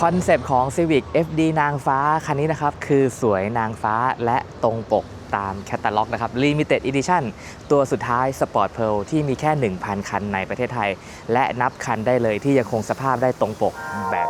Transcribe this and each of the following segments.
คอนเซปต์ของ Civic FD นางฟ้า คันนี้นะครับ คือสวยนางฟ้าและตรงปกตามแคตตาล็อกนะครับ Limited Edition ตัวสุดท้าย Sport Pearl ที่มีแค่ 1,000 คันในประเทศไทย และนับคันได้เลยที่ยังคงสภาพได้ตรงปกแบบ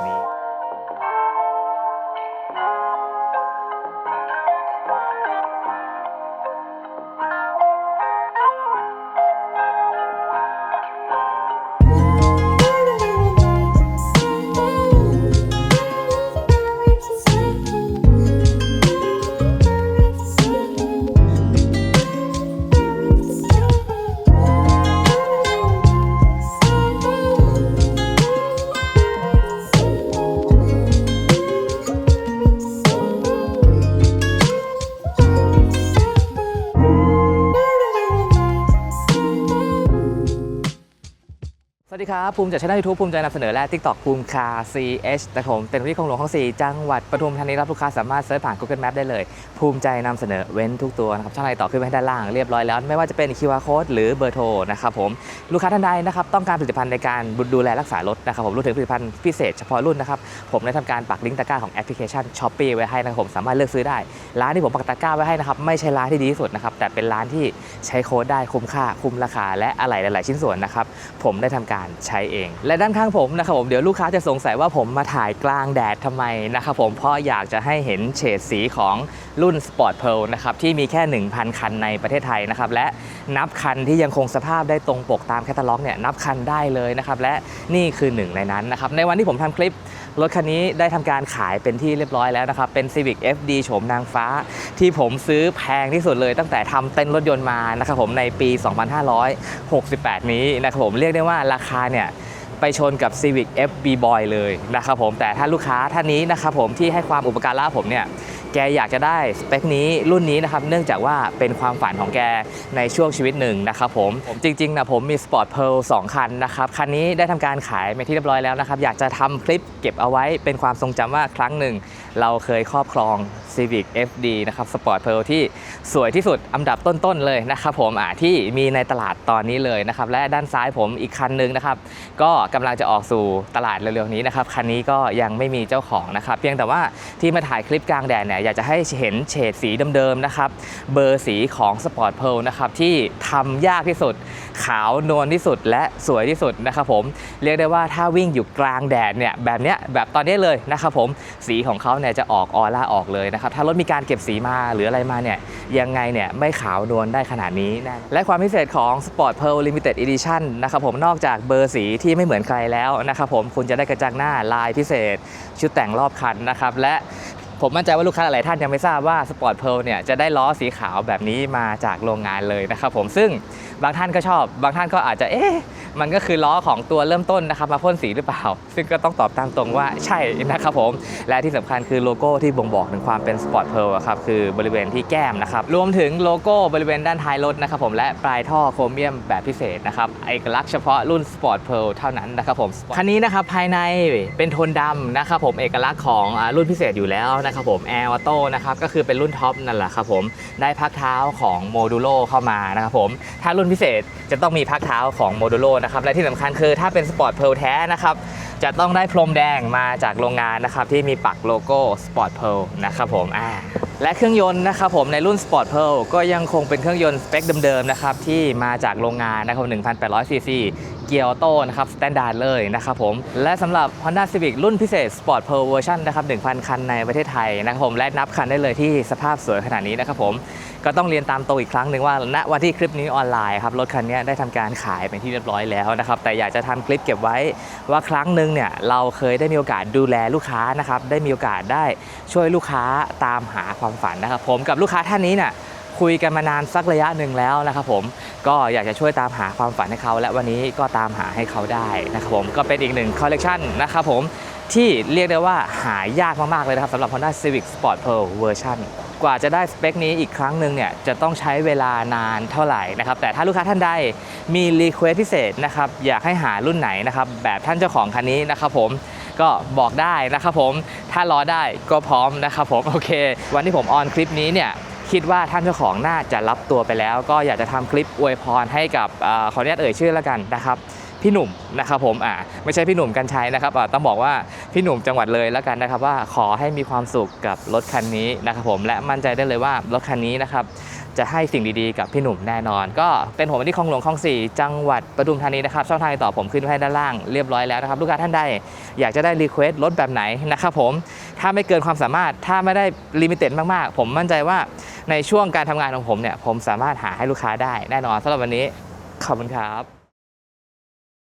ดีครับ ภูมิจากช่องยูทูบภูมิใจนำเสนอและ TikTok ภูมิคา CH แต่ผมเป็นที่ของหลวงของสี่จังหวัดปทุมธานีรับลูกค้าสามารถเซิร์ชผ่าน Google Map ได้เลย ภูมิใจนำเสนอเว้นทุกตัวนะครับช่องไหนต่อขึ้นไปด้านล่างเรียบร้อยแล้ว ไม่ว่าจะเป็น QR Code หรือเบอร์โทรนะครับผมลูกค้าท่านใดนะครับต้องการผลิตภัณฑ์ในการดูแลรักษารถนะครับผมรวมถึงผลิตภัณฑ์พิเศษเฉพาะรุ่นนะครับผมได้ทำการปักลิงก์ตะกร้าของแอปพลิเคชัน Shopee ไว้ให้นะครับผมสามารถเลือกซื้อได้ร้านที่ผมปักตะกร้าไว้ให้นะครับไม่ใช่ร้านที่ดีที่สุดนะครับแต่เป็นร้านที่ใช้โค้ดได้คุ้มค่าคุ้มราคาและอะไหล่หลาย ๆ ชิ้นส่วนนะครับผมได้ทำการใช้เอง และด้านข้างผมนะครับผมเดี๋ยวลูกค้าจะสงสัยว่าผมมาถ่ายกลางแดดทำไมนะครับผมเพราะอยากจะให้เห็นเฉดสีของรุ่น Sport Pearl นะครับที่มีแค่ 1,000 คันในประเทศไทยนะครับและนับคันที่ยังคงสภาพได้ตรงปกตามแคตตาล็อกเนี่ยนับคันได้เลยนะครับและนี่คือหนึ่งในนั้นนะครับในวันที่ผมทำคลิป รถคันนี้ได้ทำการขายเป็นที่เรียบร้อยแล้วนะครับ เป็น Civic FD โฉมนางฟ้า ที่ผมซื้อแพงที่สุดเลยตั้งแต่ทำเต้นรถยนต์มานะครับผมในปี 2568 นี้นะครับผมเรียกได้ว่าราคาเนี่ยไปชนกับ Civic FB Boy เลยนะครับผมแต่ถ้าลูกค้าท่านนี้นะครับผมที่ให้ความอุปการะผมเนี่ย แกอยากจะได้สเปคนี้รุ่นนี้นะครับเนื่องจากว่าเป็นความฝันของแกในช่วงชีวิตหนึ่งนะครับผมผมจริงๆนะผมมี Sport Pearl 2คันนะครับคันนี้ได้ทำการขายไปที่เรียบร้อยแล้วนะครับอยากจะทำคลิปเก็บเอาไว้เป็นความทรงจำว่าครั้งหนึ่ง เราเคยครอบครอง Civic FD นะครับ Sport Pearl ที่สวยที่สุดอันดับต้นๆเลยนะครับผมอ่าที่มีในตลาดตอนนี้เลยนะครับและด้านซ้ายผมอีกคันหนึ่งนะครับก็กำลังจะออกสู่ตลาดเร็วๆนี้นะครับคันนี้ก็ยังไม่มีเจ้าของนะครับเพียงแต่ว่าที่มาถ่ายคลิปกลางแดดเนี่ยอยากจะให้เห็นเฉดสีเดิมๆนะครับ เบอร์สีของ Sport Pearl นะครับที่ทำยากที่สุด ขาวนวลที่สุดและสวยที่สุดนะครับผม เรียกได้ว่าถ้าวิ่งอยู่กลางแดดเนี่ยแบบเนี้ยแบบตอนนี้เลยนะครับผมสีของเขาเนี่ยจะออกออร่าออกเลยนะครับถ้ารถมีการเก็บสีมาหรืออะไรมาเนี่ยยังไงเนี่ยไม่ขาวนวลได้ขนาดนี้แน่และความพิเศษของ Sport Pearl Limited Edition นะครับผมนอกจากเบอร์สีที่ไม่เหมือนใครแล้วนะครับผมคุณจะได้กระจังหน้าลายพิเศษ ชุดแต่งรอบคันนะครับและ ผมมั่นใจว่าลูกค้าหลายท่านยังไม่ทราบว่า Sport Pearl เนี่ยจะได้ล้อสีขาวแบบนี้มาจากโรงงานเลยนะครับผมซึ่งบางท่านก็ชอบ บางท่านก็อาจจะเอ๊ะ มันก็คือล้อของตัวเริ่มต้นนะครับมาพ่นสีหรือเปล่า ซึ่งก็ต้องตอบตามตรงว่าใช่นะครับผม และที่สำคัญคือโลโก้ที่บ่งบอกถึงความเป็น Sport Pearl อะครับคือบริเวณที่แก้มนะครับรวมถึงโลโก้บริเวณด้านท้ายรถนะครับผมและปลายท่อโครเมียมแบบพิเศษนะครับเอกลักษณ์เฉพาะรุ่น Sport Pearl เท่านั้นนะครับผมคันนี้นะครับภายในเป็นโทนดำนะครับผมเอกลักษณ์ของรุ่นพิเศษอยู่แล้วนะครับผม Air Auto นะครับก็คือเป็นรุ่นท็อปนั่นแหละครับผมได้พักเท้าของโมดูโลเข้ามานะครับผมถ้ารุ่นพิเศษจะต้องมีพักเท้าของโมดูโลนะครับและที่สำคัญคือถ้าเป็นสปอร์ตเพลแท้นะครับจะต้องได้พรมแดงมาจากโรงงานนะครับที่มีปักโลโก้ Sport Pearl นะครับผมอ่าและเครื่องยนต์นะครับผมในรุ่น Sport Pearl ก็ยังคงเป็นเครื่องยนต์สเปคเดิมๆนะครับที่มาจากโรงงานนะครับ1,800ซีซี กียร์ออโต้นะครับสแตนดาร์ดเลยนะครับผม และสำหรับ Honda Civic รุ่นพิเศษ Sport p e r l Version นะครับ 1,000 คันในประเทศไทยนะครับผม และนับคันได้เลยที่สภาพสวยขนาดนี้นะครับผม ก็ต้องเรียนตามโตวอีกครั้งหนึ่งว่าณวันที่คลิปนี้ออนไลน์ครับ รถคันนี้ได้ทำการขายเป็นที่เรียบร้อยแล้วนะครับ แต่อยากจะทำคลิปเก็บไว้ว่าครั้งหนึ่งเนี่ยเราเคยได้มีโอกาสดูแลลูกค้านะครับได้มีโอกาสได้ช่วยลูกค้าตามหาความฝันนะครับผมกับลูกค้าท่านนี้เนี่ย คุยกันมานานสักระยะหนึ่งแล้วนะครับผมก็อยากจะช่วยตามหาความฝันให้เขา และวันนี้ก็ตามหาให้เขาได้นะครับผมก็เป็นอีกหนึ่งคอลเลกชันนะครับผมที่เรียกได้ว่าหายากมาก ๆ เลยนะครับสำหรับ Honda Civic Sport Pearl Version กว่าจะได้สเปคนี้อีกครั้งหนึ่งเนี่ยจะต้องใช้เวลานานเท่าไหร่นะครับแต่ถ้าลูกค้าท่านใดมีรีเควสพิเศษนะครับอยากให้หารุ่นไหนนะครับแบบท่านเจ้าของคันนี้นะครับผมก็บอกได้นะครับผมถ้ารอได้ก็พร้อมนะครับผมโอเค วันที่ผมออนคลิปนี้เนี่ย คิดว่าท่านเจ้าของน่าจะรับตัวไปแล้ว ก็อยากจะทำคลิปอวยพรให้กับอขออนุญาตเอ่ยชื่อแล้วกันนะครับพี่หนุ่มนะครับผมอ่าไม่ใช่พี่หนุ่มกัญชัยนะครับอ่าต้องบอกว่าพี่หนุ่มจังหวัดเลยแล้วกันนะครับ ว่าขอให้มีความสุขกับรถคันนี้นะครับผมและมั่นใจได้เลยว่ารถคันนี้นะครับจะให้สิ่งดีๆกับพี่หนุ่มแน่นอน ก็เป็นผมที่คลองหลวงคลองสี่จังหวัดปทุมธานีนะครับช่องทางติดต่อผมขึ้นไว้ให้ด้านล่างเรียบร้อยแล้วนะครับลูกค้าท่านใดอยากจะได้รีเควสต์รถแบบไหนนะครับผมถ้าไม่เกินความสามารถถ้าไม่ได้ลิมิเต็ดมากๆ ผมมั่นใจว่า ในช่วงการทำงานของผมเนี่ยผมสามารถหาให้ลูกค้าได้แน่นอนสำหรับวันนี้ขอบคุณครับ